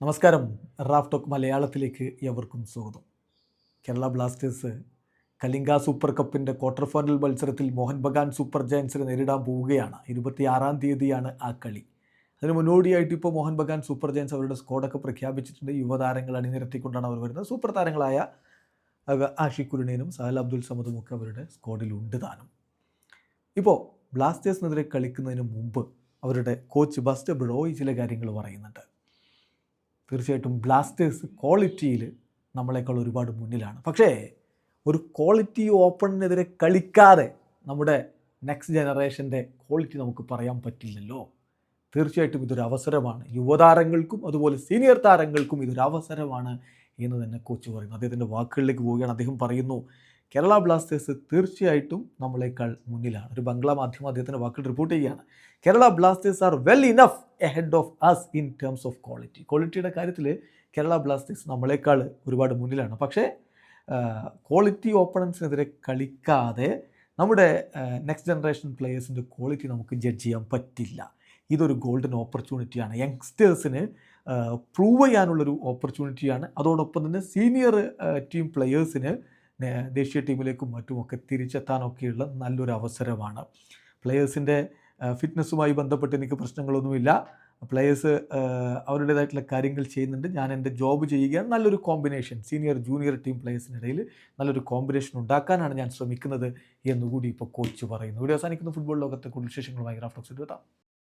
നമസ്കാരം. Raf talk മലയാളത്തിലേക്ക് എവർക്കും സ്വാഗതം. കേരള ബ്ലാസ്റ്റേഴ്സ് കലിംഗ സൂപ്പർ കപ്പിന്റെ ക്വാർട്ടർ ഫൈനൽ മത്സരത്തിൽ മോഹൻ ബഗാൻ സൂപ്പർ ജയൻസിനെ നേരിടാൻ പോവുകയാണ്. ഇരുപത്തിയാറാം തീയതിയാണ് ആ കളി. അതിന് മുന്നോടിയായിട്ട് ഇപ്പോൾ മോഹൻ ബഗാൻ സൂപ്പർ ജയൻസ് അവരുടെ സ്കോഡൊക്കെ പ്രഖ്യാപിച്ചിട്ടുണ്ട്. യുവതാരങ്ങൾ അണിനിരത്തിക്കൊണ്ടാണ് അവർ വരുന്നത്. സൂപ്പർ താരങ്ങളായ ആഷി കുരുണേനും സഹൽ അബ്ദുൽ സമദും ഒക്കെ അവരുടെ സ്കോഡിലുണ്ട് താനും. ഇപ്പോൾ ബ്ലാസ്റ്റേഴ്സിനെതിരെ കളിക്കുന്നതിന് മുമ്പ് അവരുടെ കോച്ച് ബസ്റ്റ് ബ്രോയ് ചില കാര്യങ്ങൾ പറയുന്നുണ്ട്. തീർച്ചയായിട്ടും ബ്ലാസ്റ്റേഴ്സ് ക്വാളിറ്റിയിൽ നമ്മളെക്കാൾ ഒരുപാട് മുന്നിലാണ്. പക്ഷേ ഒരു ക്വാളിറ്റി ഓപ്പണിനെതിരെ കളിക്കാതെ നമ്മുടെ നെക്സ്റ്റ് ജനറേഷന്റെ ക്വാളിറ്റി നമുക്ക് പറയാൻ പറ്റില്ലല്ലോ. തീർച്ചയായിട്ടും ഇതൊരു അവസരമാണ്. യുവതാരങ്ങൾക്കും അതുപോലെ സീനിയർ താരങ്ങൾക്കും ഇതൊരു അവസരമാണ് എന്ന് തന്നെ കോച്ച് പറയുന്നു. അദ്ദേഹത്തിന്റെ വാക്കുകളിലേക്ക് പോവുകയാണ്. അദ്ദേഹം പറയുന്നു കേരള ബ്ലാസ്റ്റേഴ്സ് തീർച്ചയായിട്ടും നമ്മളെക്കാൾ മുന്നിലാണ്. ഒരു ബംഗ്ലാ മാധ്യമം അദ്ദേഹത്തിന്റെ വാക്കുകൾ റിപ്പോർട്ട് ചെയ്യുകയാണ്. Kerala Blasters are well enough ahead of us in terms of quality ക്വാളിറ്റിയുടെ കാര്യത്തിൽ കേരള ബ്ലാസ്റ്റേഴ്സ് നമ്മളെക്കാൾ ഒരുപാട് മുന്നിലാണ്. പക്ഷേ ക്വാളിറ്റി ഓപ്പണൻസിനെതിരെ കളിക്കാതെ നമ്മുടെ നെക്സ്റ്റ് ജനറേഷൻ പ്ലേയേഴ്സിന്റെ ക്വാളിറ്റി നമുക്ക് ജഡ്ജ് ചെയ്യാൻ പറ്റില്ല. ഇതൊരു ഗോൾഡൻ ഓപ്പർച്യൂണിറ്റിയാണ് യങ്സ്റ്റേഴ്സിന് പ്രൂവ് ചെയ്യാനുള്ളൊരു ഓപ്പർച്യൂണിറ്റിയാണ് അതോടൊപ്പം തന്നെ സീനിയർ ടീം പ്ലെയേഴ്സിന് ദേശീയ ടീമിലേക്കും മറ്റുമൊക്കെ തിരിച്ചെത്താനൊക്കെയുള്ള നല്ലൊരു അവസരമാണ് പ്ലെയേഴ്സിന്റെ ഫിറ്റ്നസ്സുമായി ബന്ധപ്പെട്ട് എനിക്ക് പ്രശ്നങ്ങളൊന്നുമില്ല. പ്ലെയേഴ്സ് അവരുടേതായിട്ടുള്ള കാര്യങ്ങൾ ചെയ്യുന്നുണ്ട്. ഞാൻ എന്റെ ജോബ് ചെയ്യുകയാണ് നല്ലൊരു കോമ്പിനേഷൻ സീനിയർ ജൂനിയർ ടീം പ്ലെയേഴ്സിനിടയിൽ നല്ലൊരു കോമ്പിനേഷൻ ഉണ്ടാക്കാനാണ് ഞാൻ ശ്രമിക്കുന്നത് എന്നുകൂടി ഇപ്പോൾ കോച്ച് പറയുന്നു. ഇവിടെ അവസാനിക്കുന്ന. ഫുട്ബോൾ ലോകത്തെ കൂടുതൽ വിശേഷങ്ങളുമായി ഗ്രാഫ്റ്റോക്സ് എത്താം.